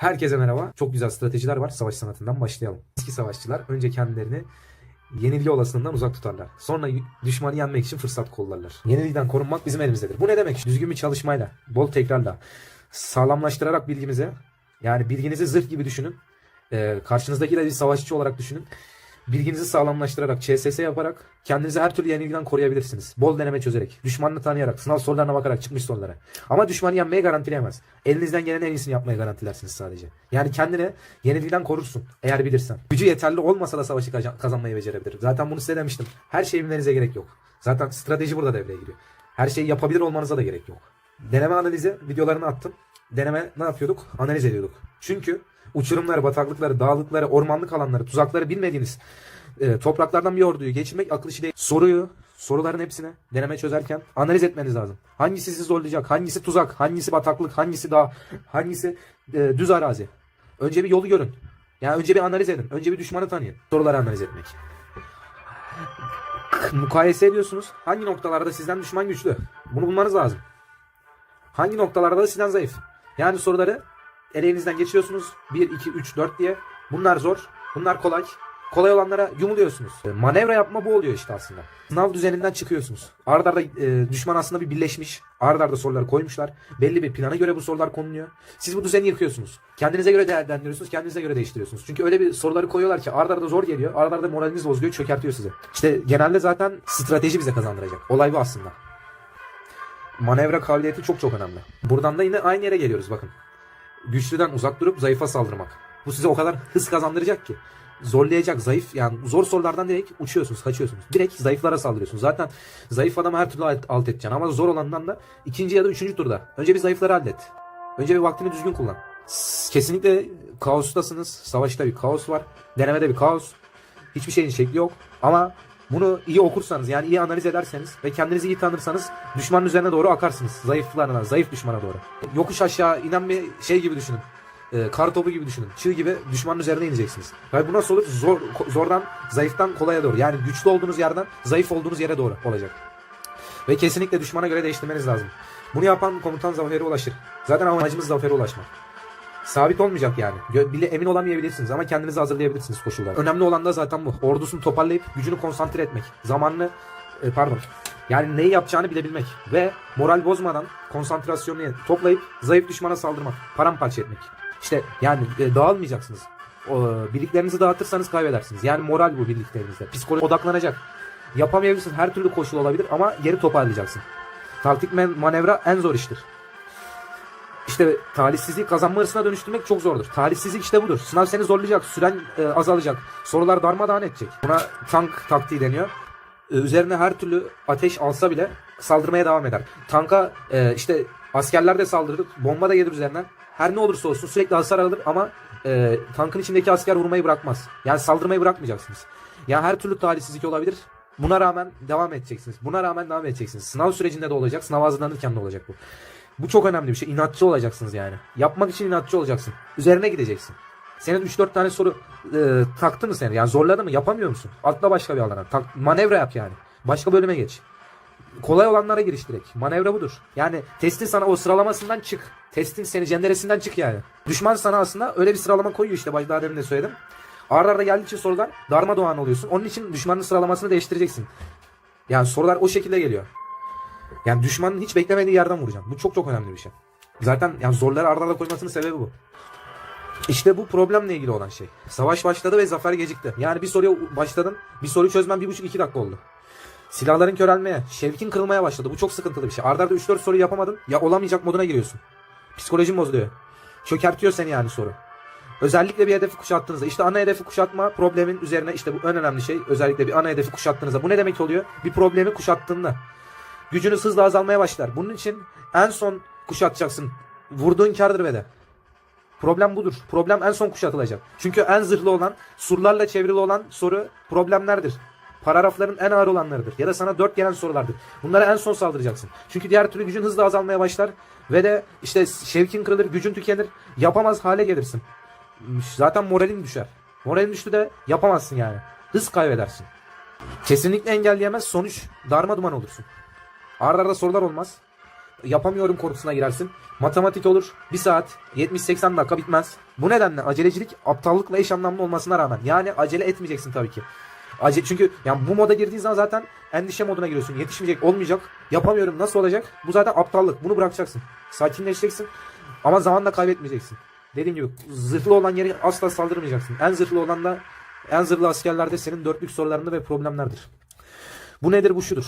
Herkese merhaba. Çok güzel stratejiler var. Savaş sanatından başlayalım. Eski savaşçılar önce kendilerini yenilgi olasılığından uzak tutarlar. Sonra düşmanı yenmek için fırsat kollarlar. Yenilgiden korunmak bizim elimizdedir. Bu ne demek? Düzgün bir çalışmayla, bol tekrarla, sağlamlaştırarak bilgimizi, yani bilginizi zırh gibi düşünün. Ee, karşınızdakileri bir savaşçı olarak düşünün. Bilginizi sağlamlaştırarak, ÇSS yaparak kendinizi her türlü yenilgiden koruyabilirsiniz. Bol deneme çözerek, düşmanını tanıyarak, sınav sorularına bakarak çıkmış sorulara. Ama düşmanı yenmeyi garantileyemez. Elinizden gelen en iyisini yapmayı garantilersiniz sadece. Yani kendini yenilgiden korursun eğer bilirsen. Gücü yeterli olmasa da savaşı kaza- kazanmayı becerebilir. Zaten bunu size demiştim. Her şeyi bilmenize gerek yok. Zaten strateji burada devreye giriyor. Her şeyi yapabilir olmanıza da gerek yok. Deneme analizi videolarını attım. Deneme ne yapıyorduk? Analiz ediyorduk. Çünkü uçurumları, bataklıkları, dağlıkları, ormanlık alanları, tuzakları bilmediğiniz e, topraklardan bir orduyu geçirmek akıl işi değil. Soruyu, soruların hepsini deneme çözerken analiz etmeniz lazım. Hangisi sizi zorlayacak, hangisi tuzak, hangisi bataklık, hangisi dağ, hangisi e, düz arazi. Önce bir yolu görün. Yani önce bir analiz edin. Önce bir düşmanı tanıyın. Soruları analiz etmek. Mukayese ediyorsunuz. Hangi noktalarda sizden düşman güçlü? Bunu bulmanız lazım. Hangi noktalarda da sizden zayıf? Yani soruları elinizden geçiriyorsunuz. 1, 2, 3, 4 diye. Bunlar zor. Bunlar kolay. Kolay olanlara yumuluyorsunuz. E, Manevra yapma bu oluyor işte aslında. Sınav düzeninden çıkıyorsunuz. Arda arda e, düşman aslında bir birleşmiş. Arda arda soruları koymuşlar. Belli bir plana göre bu sorular konuluyor. Siz bu düzeni yıkıyorsunuz. Kendinize göre değerlendiriyorsunuz. Kendinize göre değiştiriyorsunuz. Çünkü öyle bir soruları koyuyorlar ki arda arda zor geliyor. Arda arda moraliniz bozuyor. Çökertiyor sizi. İşte genelde zaten strateji bize kazandıracak. Olay bu aslında. Manevra kabiliyeti çok çok önemli. Buradan da yine aynı yere geliyoruz bakın. Güçlüden uzak durup zayıfa saldırmak. Bu size o kadar hız kazandıracak ki. Zorlayacak, zayıf yani zor sorulardan direkt uçuyorsunuz, kaçıyorsunuz. Direkt zayıflara saldırıyorsunuz. Zaten zayıf adamı her türlü alt, edeceksin ama zor olandan da ikinci ya da üçüncü turda. Önce bir zayıfları hallet. Önce bir vaktini düzgün kullan. Kesinlikle kaostasınız. Savaşta bir kaos var. Denemede bir kaos. Hiçbir şeyin şekli yok. Ama bunu iyi okursanız yani iyi analiz ederseniz ve kendinizi iyi tanırsanız düşmanın üzerine doğru akarsınız. Zayıflarına, zayıf düşmana doğru. Yokuş aşağı inen bir şey gibi düşünün. Ee, kar topu gibi düşünün. Çığ gibi düşmanın üzerine ineceksiniz. Ve bu nasıl olur? Zor, zordan, zayıftan kolaya doğru. Yani güçlü olduğunuz yerden zayıf olduğunuz yere doğru olacak. Ve kesinlikle düşmana göre değiştirmeniz lazım. Bunu yapan komutan zafere ulaşır. Zaten amacımız zafere ulaşmak. Sabit olmayacak yani. Bile emin olamayabilirsiniz ama kendinizi hazırlayabilirsiniz koşullara. Önemli olan da zaten bu. Ordusunu toparlayıp gücünü konsantre etmek. Zamanını e, pardon. Yani neyi yapacağını bilebilmek ve moral bozmadan konsantrasyonunu toplayıp zayıf düşmana saldırmak, paramparça etmek. İşte yani e, dağılmayacaksınız. O, birliklerinizi dağıtırsanız kaybedersiniz. Yani moral bu birliklerinizde. Psikoloji odaklanacak. Yapamayabilirsin. Her türlü koşul olabilir ama geri toparlayacaksın. Taktik manevra en zor iştir. İşte talihsizliği kazanma hırsına dönüştürmek çok zordur. Talihsizlik işte budur. Sınav seni zorlayacak, süren e, azalacak. Sorular darmadağın edecek. Buna tank taktiği deniyor. E, üzerine her türlü ateş alsa bile saldırmaya devam eder. Tanka e, işte askerler de saldırır, bomba da gelir üzerinden. Her ne olursa olsun sürekli hasar alır ama e, tankın içindeki asker vurmayı bırakmaz. Yani saldırmayı bırakmayacaksınız. Yani her türlü talihsizlik olabilir. Buna rağmen devam edeceksiniz. Buna rağmen devam edeceksiniz. Sınav sürecinde de olacak, sınav hazırlanırken de olacak bu. Bu çok önemli bir şey. İnatçı olacaksınız yani. Yapmak için inatçı olacaksın. Üzerine gideceksin. Senin 3-4 tane soru e, taktı mı seni? Yani zorladı mı? Yapamıyor musun? Atla başka bir alana. Tak, manevra yap yani. Başka bölüme geç. Kolay olanlara giriş direkt. Manevra budur. Yani testin sana o sıralamasından çık. Testin seni cenderesinden çık yani. Düşman sana aslında öyle bir sıralama koyuyor işte. Daha demin de söyledim. Arda arda geldikçe sorular darmadağın oluyorsun. Onun için düşmanın sıralamasını değiştireceksin. Yani sorular o şekilde geliyor. Yani düşmanın hiç beklemediği yerden vuracaksın. Bu çok çok önemli bir şey. Zaten yani zorları arda arda koymasının sebebi bu. İşte bu problemle ilgili olan şey. Savaş başladı ve zafer gecikti. Yani bir soruya başladın, bir soruyu buçuk iki dakika oldu. Silahların körelmeye, şevkin kırılmaya başladı. Bu çok sıkıntılı bir şey. Arda arda 3-4 soru yapamadın, ya olamayacak moduna giriyorsun. Psikolojin bozuluyor. Çökertiyor seni yani soru. Özellikle bir hedefi kuşattığınızda işte ana hedefi kuşatma problemin üzerine işte bu en önemli şey özellikle bir ana hedefi kuşattığınızda bu ne demek oluyor? Bir problemi kuşattığında gücünüz hızla azalmaya başlar. Bunun için en son kuşatacaksın. Vurduğun kardır ve de. Problem budur. Problem en son kuşatılacak. Çünkü en zırhlı olan, surlarla çevrili olan soru problemlerdir. Paragrafların en ağır olanlarıdır. Ya da sana dört gelen sorulardır. Bunlara en son saldıracaksın. Çünkü diğer türlü gücün hızla azalmaya başlar. Ve de işte şevkin kırılır, gücün tükenir. Yapamaz hale gelirsin. Zaten moralin düşer. Moralin düştü de yapamazsın yani. Hız kaybedersin. Kesinlikle engelleyemez. Sonuç darma duman olursun. Arda arda sorular olmaz. yapamıyorum korkusuna girersin. Matematik olur 1 saat 70-80 dakika bitmez. Bu nedenle acelecilik aptallıkla eş anlamlı olmasına rağmen yani acele etmeyeceksin tabii ki. Acele, çünkü yani bu moda girdiğin zaman zaten endişe moduna giriyorsun. Yetişmeyecek, olmayacak, yapamıyorum, nasıl olacak? Bu zaten aptallık. Bunu bırakacaksın. Sakinleşeceksin ama zaman da kaybetmeyeceksin. Dediğim gibi zırhlı olan yere asla saldırmayacaksın. En zırhlı olan da en zırhlı askerlerde senin dörtlük sorularında ve problemlerdir. Bu nedir bu şudur.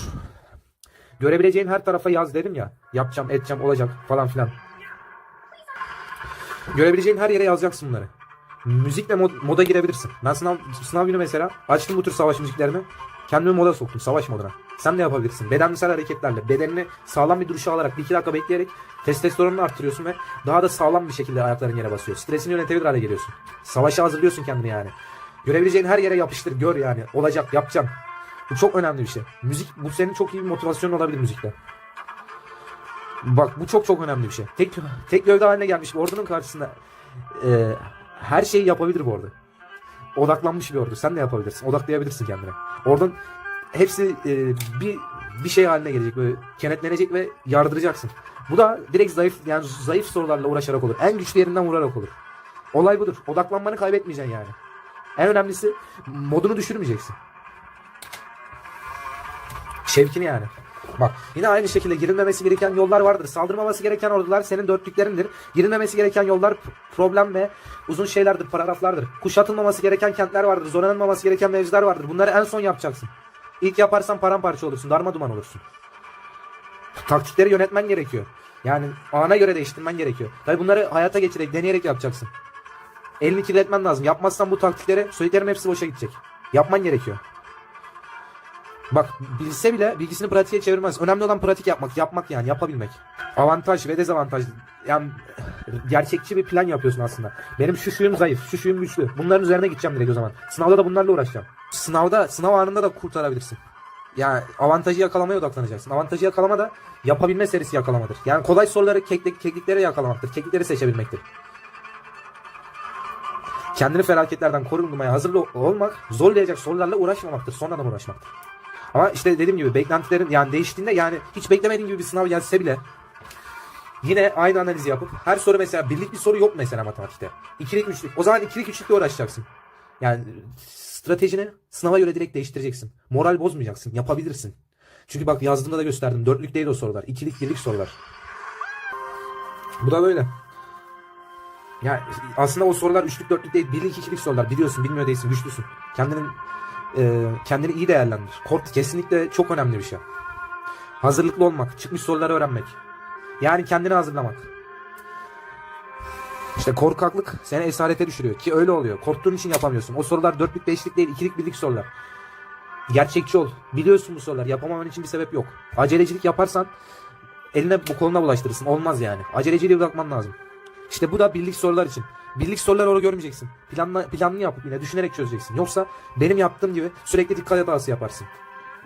Görebileceğin her tarafa yaz dedim ya. Yapacağım, edeceğim, olacak falan filan. Görebileceğin her yere yazacaksın bunları. Müzikle mod, moda girebilirsin. Ben sınav, sınav günü mesela açtım bu tür savaş müziklerini. Kendimi moda soktum. Savaş moduna. Sen de yapabilirsin. Bedensel hareketlerle, bedenini sağlam bir duruşa alarak, bir iki dakika bekleyerek testosteronunu arttırıyorsun ve daha da sağlam bir şekilde ayakların yere basıyor. Stresini yönetebilir hale geliyorsun. Savaşa hazırlıyorsun kendini yani. Görebileceğin her yere yapıştır, gör yani. Olacak, yapacağım. Bu çok önemli bir şey. Müzik, bu senin çok iyi bir motivasyon olabilir müzikte. Bak bu çok çok önemli bir şey. Tek tek gövde haline gelmiş bir ordunun karşısında e, her şeyi yapabilir bu ordu. Odaklanmış bir ordu. Sen de yapabilirsin. Odaklayabilirsin kendine. Oradan hepsi e, bir bir şey haline gelecek böyle kenetlenecek ve yardıracaksın. Bu da direkt zayıf yani zayıf sorularla uğraşarak olur. En güçlü yerinden vurarak olur. Olay budur. Odaklanmanı kaybetmeyeceksin yani. En önemlisi modunu düşürmeyeceksin. Şevkini yani. Bak yine aynı şekilde girilmemesi gereken yollar vardır. Saldırmaması gereken ordular senin dörtlüklerindir. Girilmemesi gereken yollar problem ve uzun şeylerdir, paragraflardır. Kuşatılmaması gereken kentler vardır. Zonlanılmaması gereken mevziler vardır. Bunları en son yapacaksın. İlk yaparsan paramparça olursun, darma duman olursun. Taktikleri yönetmen gerekiyor. Yani ana göre değiştirmen gerekiyor. Tabi bunları hayata geçirerek, deneyerek yapacaksın. Elini kirletmen lazım. Yapmazsan bu taktikleri, söylediklerim hepsi boşa gidecek. Yapman gerekiyor. Bak bilse bile bilgisini pratiğe çevirmez. Önemli olan pratik yapmak, yapmak yani yapabilmek. Avantaj ve dezavantaj. Yani gerçekçi bir plan yapıyorsun aslında. Benim şu şuyum zayıf, şu şuyum güçlü. Bunların üzerine gideceğim direkt o zaman. Sınavda da bunlarla uğraşacağım. Sınavda, sınav anında da kurtarabilirsin. Yani avantajı yakalamaya odaklanacaksın. Avantajı yakalama da yapabilme serisi yakalamadır. Yani kolay soruları keklik, kekliklere yakalamaktır. Keklikleri seçebilmektir. Kendini felaketlerden korunmaya hazırlı olmak, zorlayacak sorularla uğraşmamaktır. Sonradan uğraşmaktır. Ama işte dediğim gibi beklentilerin yani değiştiğinde yani hiç beklemediğin gibi bir sınav gelse bile yine aynı analizi yapıp her soru mesela birlik bir soru yok mesela matematikte. İkilik üçlük. O zaman ikilik üçlükle uğraşacaksın. Yani stratejini sınava göre direkt değiştireceksin. Moral bozmayacaksın. Yapabilirsin. Çünkü bak yazdığımda da gösterdim. Dörtlük değil o sorular. İkilik birlik sorular. Bu da böyle. Yani aslında o sorular üçlük dörtlük değil. Birlik ikilik sorular. Biliyorsun bilmiyor değilsin. Güçlüsün. Kendinin e, kendini iyi değerlendir. Kort kesinlikle çok önemli bir şey. Hazırlıklı olmak, çıkmış soruları öğrenmek. Yani kendini hazırlamak. İşte korkaklık seni esarete düşürüyor ki öyle oluyor. Korktuğun için yapamıyorsun. O sorular dörtlük, beşlik değil, ikilik, birlik sorular. Gerçekçi ol. Biliyorsun bu sorular. Yapamaman için bir sebep yok. Acelecilik yaparsan eline bu koluna bulaştırırsın. Olmaz yani. Aceleciliği bırakman lazım. İşte bu da birlik sorular için. Birlik soruları orada görmeyeceksin. Planla, planlı yapıp yine düşünerek çözeceksin. Yoksa benim yaptığım gibi sürekli dikkat hatası yaparsın.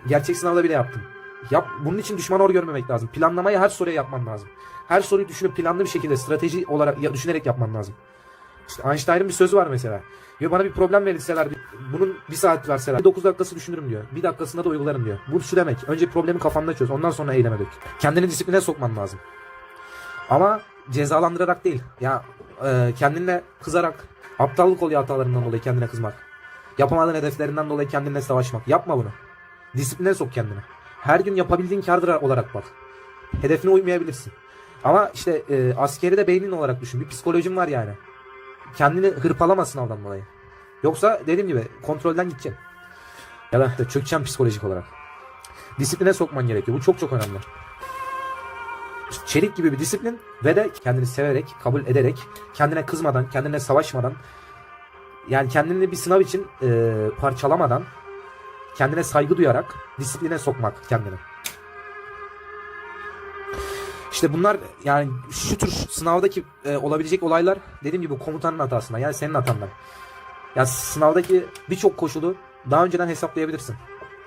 Gerçek sınavda bile yaptım. Yap, bunun için düşman or görmemek lazım. Planlamayı her soruya yapman lazım. Her soruyu düşünüp planlı bir şekilde strateji olarak ya, düşünerek yapman lazım. İşte Einstein'ın bir sözü var mesela. Diyor bana bir problem verilseler, bunun bir saat verseler, 9 dakikası düşünürüm diyor. Bir dakikasında da uygularım diyor. Bu şu demek. Önce problemi kafanda çöz. Ondan sonra eyleme dök. Kendini disipline sokman lazım. Ama cezalandırarak değil. Ya e, kendinle kızarak aptallık oluyor hatalarından dolayı kendine kızmak. Yapamadığın hedeflerinden dolayı kendinle savaşmak. Yapma bunu. Disipline sok kendini. Her gün yapabildiğin kardır olarak bak. Hedefine uymayabilirsin. Ama işte e, askeri de beynin olarak düşün. Bir psikolojin var yani. Kendini hırpalama sınavdan dolayı. Yoksa dediğim gibi kontrolden gideceksin. Ya da çökeceksin psikolojik olarak. Disipline sokman gerekiyor. Bu çok çok önemli çelik gibi bir disiplin ve de kendini severek, kabul ederek, kendine kızmadan, kendine savaşmadan, yani kendini bir sınav için e, parçalamadan, kendine saygı duyarak disipline sokmak kendini. İşte bunlar yani şu tür sınavdaki e, olabilecek olaylar dediğim gibi komutanın hatasından yani senin hatandan. Yani sınavdaki birçok koşulu daha önceden hesaplayabilirsin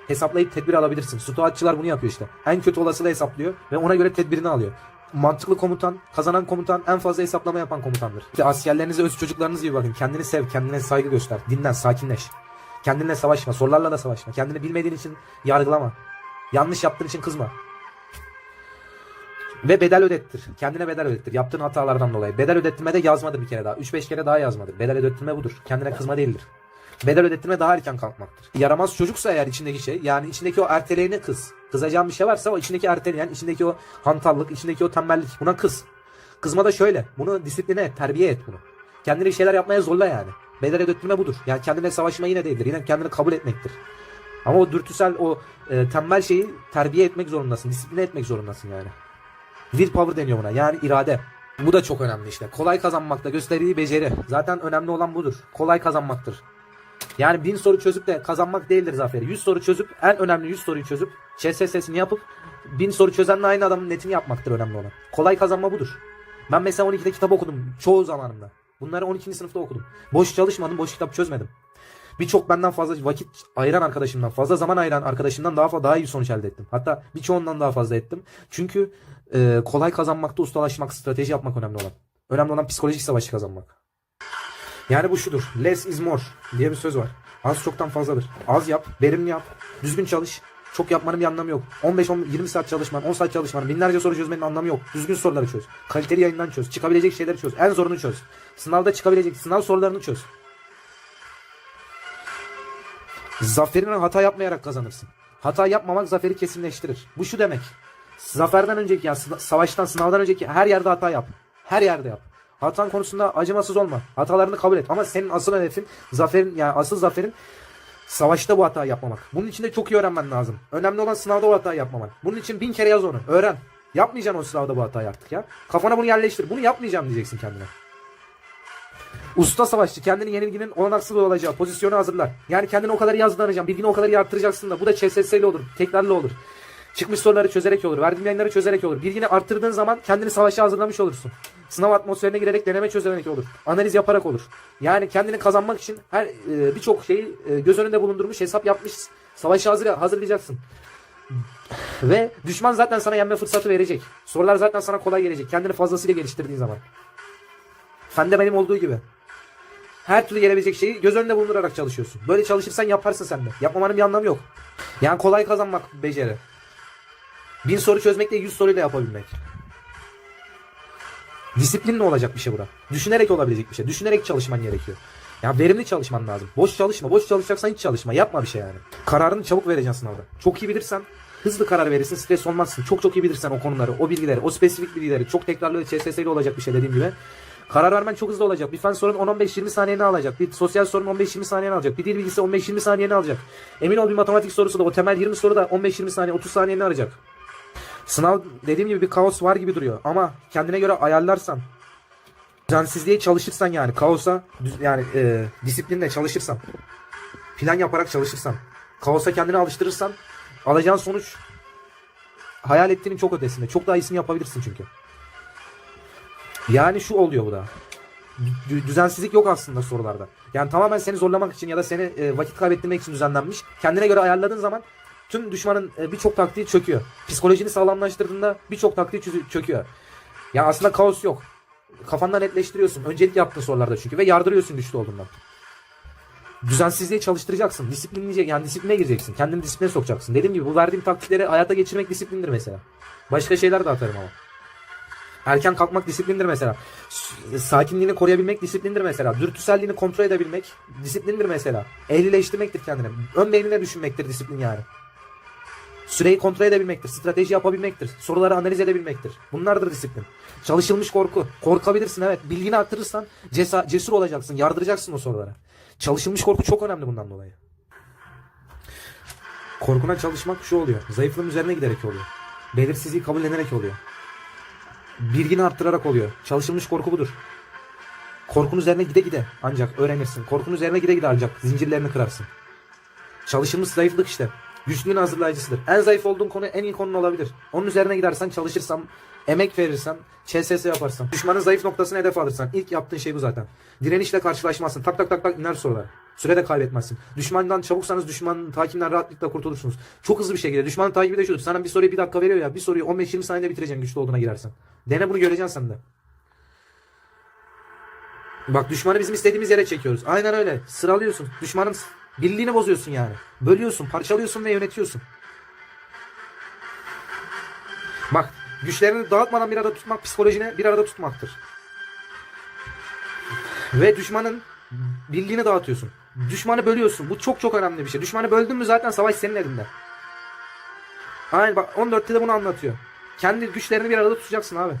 hesaplayıp tedbir alabilirsin. Stoğatçılar bunu yapıyor işte. En kötü olasılığı hesaplıyor ve ona göre tedbirini alıyor. Mantıklı komutan, kazanan komutan en fazla hesaplama yapan komutandır. İşte askerlerinize öz çocuklarınız gibi bakın. Kendini sev, kendine saygı göster. Dinlen, sakinleş. Kendinle savaşma, sorularla da savaşma. Kendini bilmediğin için yargılama. Yanlış yaptığın için kızma. Ve bedel ödettir. Kendine bedel ödettir. Yaptığın hatalardan dolayı. Bedel ödettirme de yazmadır bir kere daha. 3-5 kere daha yazmadır. Bedel ödettirme budur. Kendine kızma değildir. Bedel ödettirme daha erken kalkmaktır. Yaramaz çocuksa eğer içindeki şey yani içindeki o erteleyene kız. Kızacağın bir şey varsa o içindeki erteleyen, içindeki o hantallık, içindeki o tembellik buna kız. Kızma da şöyle. Bunu disipline et, terbiye et bunu. Kendini bir şeyler yapmaya zorla yani. Bedel ödettirme budur. Yani kendine savaşma yine değildir. Yine kendini kabul etmektir. Ama o dürtüsel, o e, tembel şeyi terbiye etmek zorundasın. Disipline etmek zorundasın yani. Willpower deniyor buna. Yani irade. Bu da çok önemli işte. Kolay kazanmakta gösterdiği beceri. Zaten önemli olan budur. Kolay kazanmaktır. Yani bin soru çözüp de kazanmak değildir zaferi. 100 soru çözüp en önemli 100 soruyu çözüp ÇSS'sini yapıp bin soru çözenle aynı adamın netini yapmaktır önemli olan. Kolay kazanma budur. Ben mesela 12'de kitap okudum çoğu zamanımda. Bunları 12. sınıfta okudum. Boş çalışmadım, boş kitap çözmedim. Birçok benden fazla vakit ayıran arkadaşımdan, fazla zaman ayıran arkadaşımdan daha fazla daha iyi sonuç elde ettim. Hatta birçoğundan daha fazla ettim. Çünkü e, kolay kazanmakta ustalaşmak, strateji yapmak önemli olan. Önemli olan psikolojik savaşı kazanmak. Yani bu şudur. Less is more diye bir söz var. Az çoktan fazladır. Az yap, verimli yap, düzgün çalış. Çok yapmanın bir anlamı yok. 15-20 saat çalışman, 10 saat çalışmanın, binlerce soru çözmenin anlamı yok. Düzgün soruları çöz. Kaliteli yayından çöz. Çıkabilecek şeyleri çöz. En zorunu çöz. Sınavda çıkabilecek sınav sorularını çöz. Zaferini hata yapmayarak kazanırsın. Hata yapmamak zaferi kesinleştirir. Bu şu demek. Zaferden önceki ya sına- savaştan sınavdan önceki her yerde hata yap. Her yerde yap. Hatan konusunda acımasız olma. Hatalarını kabul et. Ama senin asıl hedefin zaferin yani asıl zaferin savaşta bu hatayı yapmamak. Bunun için de çok iyi öğrenmen lazım. Önemli olan sınavda o hatayı yapmaman. Bunun için bin kere yaz onu. Öğren. Yapmayacaksın o sınavda bu hatayı artık ya. Kafana bunu yerleştir. Bunu yapmayacağım diyeceksin kendine. Usta savaşçı kendini yenilginin olanaksız olacağı pozisyonu hazırlar. Yani kendini o kadar iyi hazırlanacaksın. Bilgini o kadar iyi arttıracaksın da. Bu da ÇSS ile olur. Tekrarlı olur. Çıkmış soruları çözerek olur. Verdiğin yayınları çözerek olur. Bilgini arttırdığın zaman kendini savaşa hazırlamış olursun. Sınav atmosferine girerek deneme çözerek olur. Analiz yaparak olur. Yani kendini kazanmak için her e, birçok şeyi e, göz önünde bulundurmuş, hesap yapmış, savaşa hazır, hazırlayacaksın. Ve düşman zaten sana yenme fırsatı verecek. Sorular zaten sana kolay gelecek. Kendini fazlasıyla geliştirdiğin zaman. Fende benim olduğu gibi. Her türlü gelebilecek şeyi göz önünde bulundurarak çalışıyorsun. Böyle çalışırsan yaparsın sen de. Yapmamanın bir anlamı yok. Yani kolay kazanmak beceri. Bin soru çözmek de yüz soruyla yapabilmek. Disiplinle olacak bir şey bura. Düşünerek olabilecek bir şey. Düşünerek çalışman gerekiyor. Ya verimli çalışman lazım. Boş çalışma. Boş çalışacaksan hiç çalışma. Yapma bir şey yani. Kararını çabuk vereceksin sınavda. Çok iyi bilirsen hızlı karar verirsin. Stres olmazsın. Çok çok iyi bilirsen o konuları, o bilgileri, o spesifik bilgileri çok tekrarlı ÇSS ile olacak bir şey dediğim gibi. Karar vermen çok hızlı olacak. Bir fen sorun 10-15-20 saniyeni alacak. Bir sosyal sorun 15-20 saniyeni alacak. Bir dil bilgisi 15-20 saniyeni alacak. Emin ol bir matematik sorusu da o temel 20 soru da 15-20 saniye 30 saniyeni alacak. Sınav dediğim gibi bir kaos var gibi duruyor. Ama kendine göre ayarlarsan düzensizliğe çalışırsan yani kaosa yani e, disiplinle çalışırsan plan yaparak çalışırsan kaosa kendini alıştırırsan alacağın sonuç hayal ettiğinin çok ötesinde. Çok daha iyisini yapabilirsin çünkü. Yani şu oluyor bu da. Dü- Düzensizlik yok aslında sorularda. Yani tamamen seni zorlamak için ya da seni e, vakit kaybettirmek için düzenlenmiş. Kendine göre ayarladığın zaman tüm düşmanın e, birçok taktiği çöküyor. Psikolojini sağlamlaştırdığında birçok taktiği çöküyor. Yani aslında kaos yok. Kafandan netleştiriyorsun. Öncelik yaptığın sorularda çünkü ve yardırıyorsun güçlü olduğundan. Düzensizliği çalıştıracaksın. Disiplinleyecek yani disipline gireceksin. Kendini disipline sokacaksın. Dediğim gibi bu verdiğim taktikleri hayata geçirmek disiplindir mesela. Başka şeyler de atarım ama. Erken kalkmak disiplindir mesela. Sakinliğini koruyabilmek disiplindir mesela. Dürtüselliğini kontrol edebilmek disiplindir mesela. Ehlileştirmektir kendini. Ön beynine düşünmektir disiplin yani. Süreyi kontrol edebilmektir. Strateji yapabilmektir. Soruları analiz edebilmektir. Bunlardır disiplin. Çalışılmış korku. Korkabilirsin evet. Bilgini arttırırsan cesa- cesur olacaksın. Yardıracaksın o sorulara. Çalışılmış korku çok önemli bundan dolayı. Korkuna çalışmak şu oluyor. Zayıflığın üzerine giderek oluyor. Belirsizliği kabullenerek oluyor. Bilgini arttırarak oluyor. Çalışılmış korku budur. Korkun üzerine gide gide ancak öğrenirsin. Korkun üzerine gide gide ancak zincirlerini kırarsın. Çalışılmış zayıflık işte. Güçlüğün hazırlayıcısıdır. En zayıf olduğun konu en iyi konun olabilir. Onun üzerine gidersen, çalışırsan, emek verirsen, ÇSS yaparsan, düşmanın zayıf noktasını hedef alırsan, ilk yaptığın şey bu zaten. Direnişle karşılaşmazsın. Tak tak tak tak iner sorular. Süre de kaybetmezsin. Düşmandan çabuksanız düşmanın takibinden rahatlıkla kurtulursunuz. Çok hızlı bir şekilde. Düşmanın takibi de şudur. Sana bir soruyu bir dakika veriyor ya. Bir soruyu 15-20 saniyede bitireceksin güçlü olduğuna girersen. Dene bunu göreceksin sen de. Bak düşmanı bizim istediğimiz yere çekiyoruz. Aynen öyle. Sıralıyorsun. Düşmanın birliğini bozuyorsun yani. Bölüyorsun, parçalıyorsun ve yönetiyorsun. Bak Güçlerini dağıtmadan bir arada tutmak psikolojini bir arada tutmaktır. Ve düşmanın birliğini dağıtıyorsun. Düşmanı bölüyorsun. Bu çok çok önemli bir şey. Düşmanı böldün mü zaten savaş senin elinde. Aynen bak 14'te de bunu anlatıyor. Kendi güçlerini bir arada tutacaksın abi.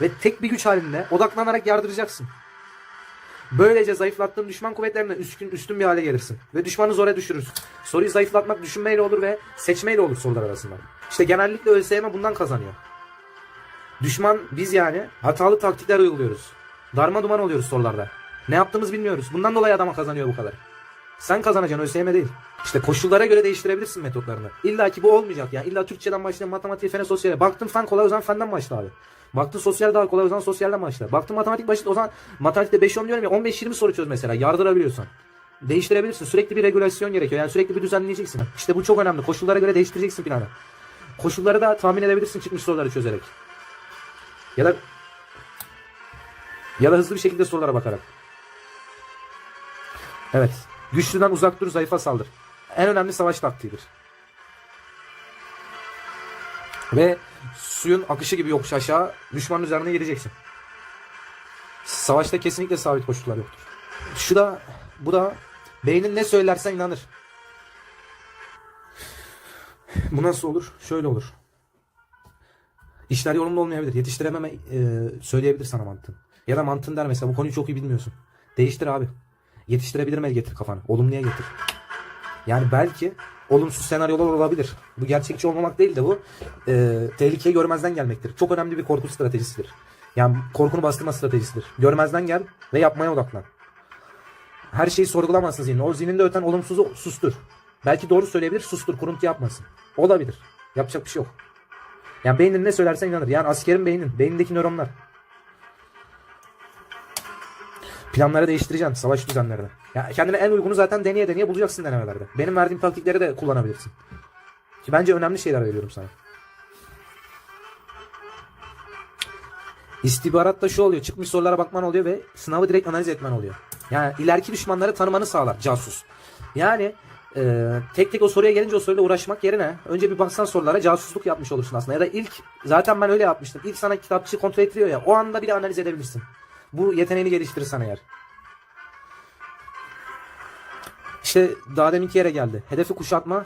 Ve tek bir güç halinde odaklanarak yardıracaksın. Böylece zayıflattığın düşman kuvvetlerine üstün, üstün bir hale gelirsin. Ve düşmanı zora düşürürsün. Soruyu zayıflatmak düşünmeyle olur ve seçmeyle olur sorular arasında. İşte genellikle ÖSYM bundan kazanıyor. Düşman biz yani hatalı taktikler uyguluyoruz. Darma duman oluyoruz sorularda. Ne yaptığımızı bilmiyoruz. Bundan dolayı adama kazanıyor bu kadar. Sen kazanacaksın ÖSYM değil. İşte koşullara göre değiştirebilirsin metotlarını. İlla ki bu olmayacak yani. İlla Türkçeden başlayalım, matematiğe, fene, sosyale. Baktın fen kolay o zaman fenden başla abi. Baktın sosyal daha kolay o zaman sosyalden başla. Baktın matematik basit o zaman matematikte 5-10 diyorum ya 15-20 soru çöz mesela yardırabiliyorsan. Değiştirebilirsin. Sürekli bir regülasyon gerekiyor. Yani sürekli bir düzenleyeceksin. İşte bu çok önemli. Koşullara göre değiştireceksin planı. Koşulları da tahmin edebilirsin çıkmış soruları çözerek. Ya da ya da hızlı bir şekilde sorulara bakarak. Evet. Güçlüden uzak dur, zayıfa saldır. En önemli savaş taktiğidir. Ve suyun akışı gibi yokuş aşağı düşmanın üzerine gideceksin. Savaşta kesinlikle sabit koşullar yoktur. Şu da bu da beynin ne söylersen inanır. Bu nasıl olur? Şöyle olur. İşler yolunda olmayabilir. Yetiştirememe e, söyleyebilir sana mantığın. Ya da mantığın der mesela bu konuyu çok iyi bilmiyorsun. Değiştir abi. Yetiştirebilirim el getir kafanı. Olumluya getir. Yani belki olumsuz senaryolar olabilir. Bu gerçekçi olmamak değil de bu e, tehlikeyi görmezden gelmektir. Çok önemli bir korku stratejisidir. Yani korkunu bastırma stratejisidir. Görmezden gel ve yapmaya odaklan. Her şeyi sorgulamazsın zihnini. O zihninde öten olumsuzu sustur. Belki doğru söyleyebilir, sustur, kuruntu yapmasın. Olabilir. Yapacak bir şey yok. Yani beynin ne söylersen inanır. Yani askerin beynin, beynindeki nöronlar. Planları değiştireceksin, savaş düzenlerini. Ya kendine en uygunu zaten deneye deneye bulacaksın denemelerde. Benim verdiğim taktikleri de kullanabilirsin. Ki bence önemli şeyler veriyorum sana. İstihbaratta şu oluyor. Çıkmış sorulara bakman oluyor ve sınavı direkt analiz etmen oluyor. Yani ileriki düşmanları tanımanı sağlar casus. Yani e, tek tek o soruya gelince o soruyla uğraşmak yerine önce bir baksan sorulara casusluk yapmış olursun aslında. Ya da ilk zaten ben öyle yapmıştım. İlk sana kitapçı kontrol ettiriyor ya o anda bir de analiz edebilirsin. Bu yeteneğini geliştirirsen eğer. İşte daha deminki yere geldi. Hedefi kuşatma.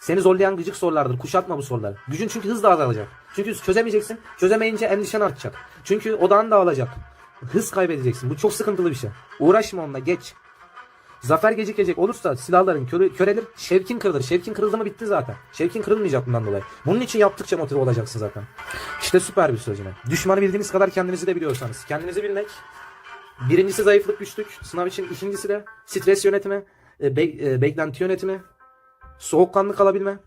Seni zorlayan gıcık sorulardır. Kuşatma bu soruları. Gücün çünkü hızla azalacak. Çünkü çözemeyeceksin. Çözemeyince endişen artacak. Çünkü odağın dağılacak. Hız kaybedeceksin. Bu çok sıkıntılı bir şey. Uğraşma onunla geç. Zafer gecikecek olursa silahların körü, körelir, şevkin kırılır. Şevkin kırıldı mı bitti zaten. Şevkin kırılmayacak bundan dolayı. Bunun için yaptıkça motive olacaksın zaten. İşte süper bir söz yine. Düşmanı bildiğiniz kadar kendinizi de biliyorsanız. Kendinizi bilmek. Birincisi zayıflık güçlük. Sınav için ikincisi de stres yönetimi, e, be- e, beklenti yönetimi, soğukkanlı kalabilme.